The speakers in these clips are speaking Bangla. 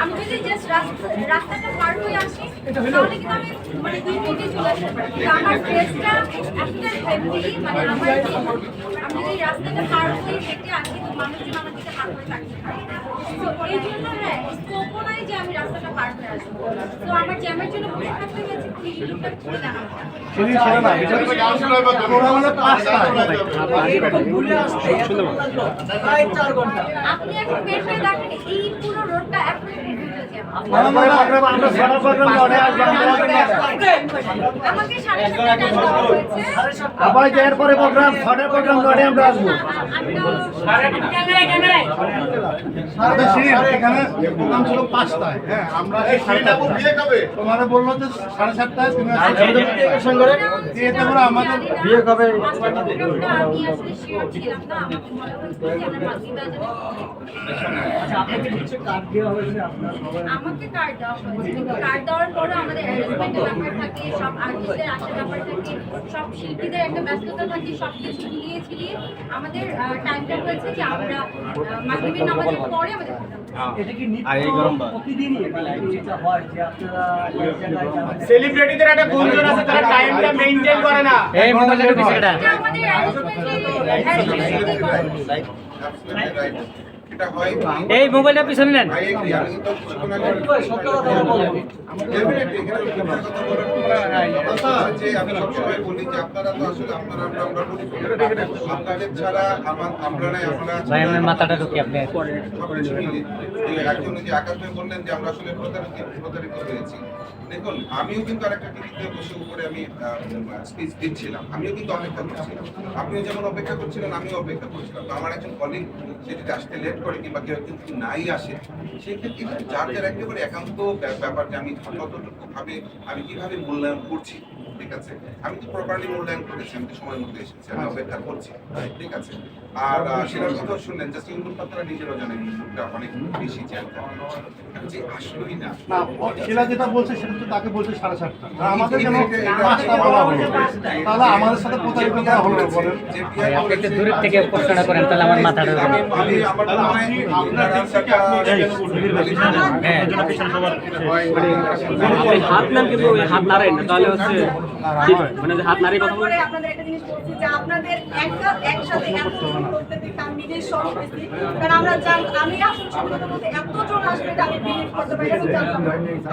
আমি যদি জাস্ট রাস্তাটা পার হয়ে আসি হেভি মানে আমার যে আমি রাস্তাটা পার হয়ে হেঁটে আসি তো মানুষজন আমার দিকে হাত করে থাকতে পারে তো এই জন্য হ্যাঁ স্কোপও নাই যে আমি রাস্তাটা পার হয়ে আসব তো আমার জ্যামের জন্য বসে থাকতে গেছে মানে আপনি এখন বের হয়ে দেখেন এই পুরো রোডটা এখন আমরা আবার যে এরপরে প্রোগ্রাম ছটার প্রোগ্রাম আমরা আসব। এখানে প্রোগ্রাম ছিল পাঁচটায়। হ্যাঁ আমরা এই সাড়ে চারটায় তোমাদের বলল যে সাড়ে সাতটায় তুমি দিয়ে তোমরা আমাদের বিয়ে কবে? আমাকে কার্ড দেওয়া হয়েছে কার্ড দেওয়ার পরে আমাদের অ্যারেঞ্জমেন্টের ব্যাপার থাকে সব আর্টিস্টের আসার ব্যাপার থাকে সব শিল্পীদের একটা ব্যস্ততা থাকে সব কিছু মিলিয়ে ঝিলিয়ে আমাদের টাইমটা হয়েছে যে আমরা আহ, মাগরিবের নামাজের পরে সেলিব্রিটিদের একটা গুঞ্জন আছে তারা টাইমটা মেইনটেইন করে না। এই মোবাইলের পিছনে এই মোবাইলটা পিছনে নেন। আমরা আমরা আমার আমরা ভাই আপনার মাথাটা ঢুকি আপনি বললেন যে আমরা আসলে প্রতারিত প্রতারিত হয়েছি। দেখুন আমিও কিন্তু আরেকটা টিভিতে বসে উপরে আমি স্পিচ দিচ্ছিলাম। আমিও কিন্তু অপেক্ষা করছিলাম। আপনিও যেমন অপেক্ষা করছিলেন আমিও অপেক্ষা করছিলাম। তো আমার একজন কলিগ সেটিতে আসতে লেট করে কিংবা কেউ কিন্তু যদি নাই আসে সেক্ষেত্রে কিন্তু যার যার একেবারে একান্ত ব্যাপারটা ব্যাপার যে আমি ততটুকু ভাবে আমি কীভাবে মূল্যায়ন করছি ঠিক আছে? আমি তো প্রপারলি মূল্যায়ন করেছি আমি তো সময় মতো এসেছি আমি অপেক্ষা করছি ঠিক আছে? আর সেটার কথা শুনলেন জাস্ট ইন্দুর পাত্রা নিজেরও জানেন ইন্দুরটা অনেক বেশি যে আসলোই না না সেটা যেটা বলছে সেটা তো তাকে বলছে সাড়ে সাতটা আমাদের কেন পাঁচটা বলা হলো তাহলে আমাদের সাথে প্রতারিত করা হলো বলেন একটু দূরের থেকে প্রশ্নটা করেন তাহলে আমার মাথাটা আমি আমি আমার মনে আপনার দিক থেকে হ্যাঁ আপনি হাত নেন কিন্তু হাত নাড়াই না তাহলে হচ্ছে মানে হাত নাড়িয়ে কথা বলে আপনাদের একটা জিনিস বলছি যে আপনাদের একসাথে এত আমি শখ হয়েছি কারণ আমরা জান আমি আসলে সত্যি কথা বলতে আসবে আমি বিলিভ করতে পারি আমি জানতাম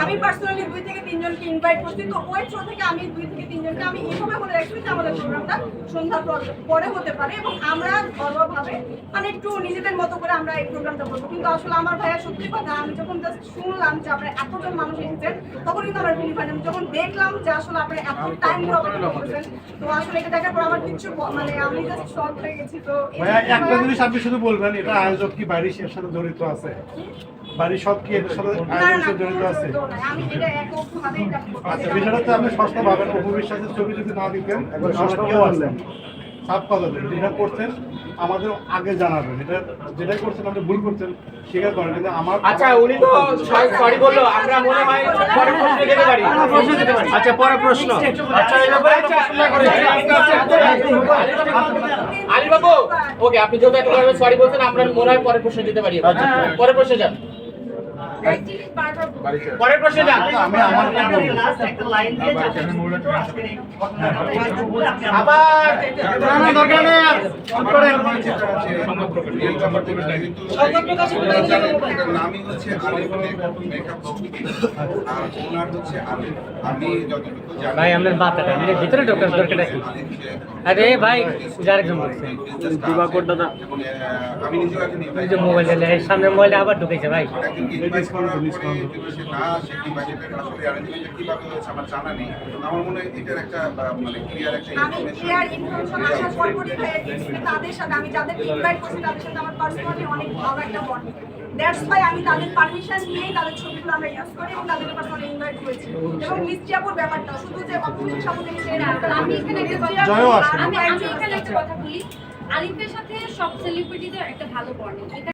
আমি পার্সোনালি দুই থেকে তিনজনকে ইনভাইট করছি তো ওই শো থেকে আমি দুই থেকে তিনজনকে আমি এইভাবে বলে রাখছি যে আমাদের প্রোগ্রামটা সন্ধ্যার পরে হতে পারে এবং আমরা ঘরোয়াভাবে মানে একটু নিজেদের মতো করে আমরা এই প্রোগ্রামটা করব। কিন্তু আসলে আমার ভাইয়া সত্যি কথা আমি যখন জাস্ট শুনলাম যে আপনার এতজন মানুষ এসেছেন তখন কিন্তু আমার বিলিভ হয় যখন দেখলাম যে আসলে আপনি এত টাইম ধরে অপেক্ষা করছেন তো আসলে এটা দেখার পর আমার কিছু মানে আমি জাস্ট শক হয়ে গেছি। তো ভাইয়া একটা জিনিস আপনি শুধু বলবেন এটা আয়োজক কি বাড়ির এর সাথে জড়িত আছে? বাড়ির সব কি এর সাথে আয়োজকের জড়িত আছে? কোনো নয়। আমি এটা এককভাবে এটা আচ্ছা বিষয়টা তো আপনি সস্তা পাবেন অপবিশ্বাসের ছবি যদি না দিতেন সাফ কথা বলি, যেটা করছেন আমাদের আগে জানাবেন এটা যেটাই করছেন আপনি ভুল করছেন স্বীকার করেন কিন্তু আমার আচ্ছা উনি তো সরি বলল আমরা মনে হয় পরে প্রশ্ন যেতে পারি আচ্ছা পরে প্রশ্ন আচ্ছা এই ব্যাপারে একটা আলী বাবু ওকে আপনি যেহেতু এত সরি বলছেন আমরা মনে হয় পরে প্রশ্ন দিতে পারি পরে প্রশ্ন যান এক জিনিস বারবার বলছি। পরের প্রশ্ন যান। আমি আমার আবার না, দরকার নেই করেন। নামই হচ্ছে আলিফ মেকআপ আর ওনার হচ্ছে আলিফ আমি যতটুকু জানি ভাই মানে ভিতরে ঢোকার দরকার কি? আরে ভাই বলছে। দিবাকর দাদা। আমি যে মোবাইল সামনে মোবাইলে আবার ঢুকেছে ভাই। সে না আসলে কীভাবে হয়েছে আমার জানা নেই। আমার মনে হয় এটার একটা মানে ক্লিয়ার একটা আমি ক্লিয়ার ইনফরমেশন আসার পর পরই ভাইয়া দিয়েছি তাদের সাথে আমি যাদেরকে ইনভাইট করছি তাদের সাথে আমার পার্সোনালি অনেক ভালো একটা বন্ড দ্যাটস ওয়াই আমি তাদের পারমিশন নিয়েই তাদের ছবিগুলো আমরা ইউজ করি এবং তাদেরকে পার্সোনালি ইনভাইট করেছি। এবং আপুর ব্যাপারটা শুধু যে সেই না আমি এখানে একটা কথা জয়ও আমি এখানে একটা কথা বলি আরিফের সাথে সব সেলিব্রিটিদের একটা ভালো বন্ডিং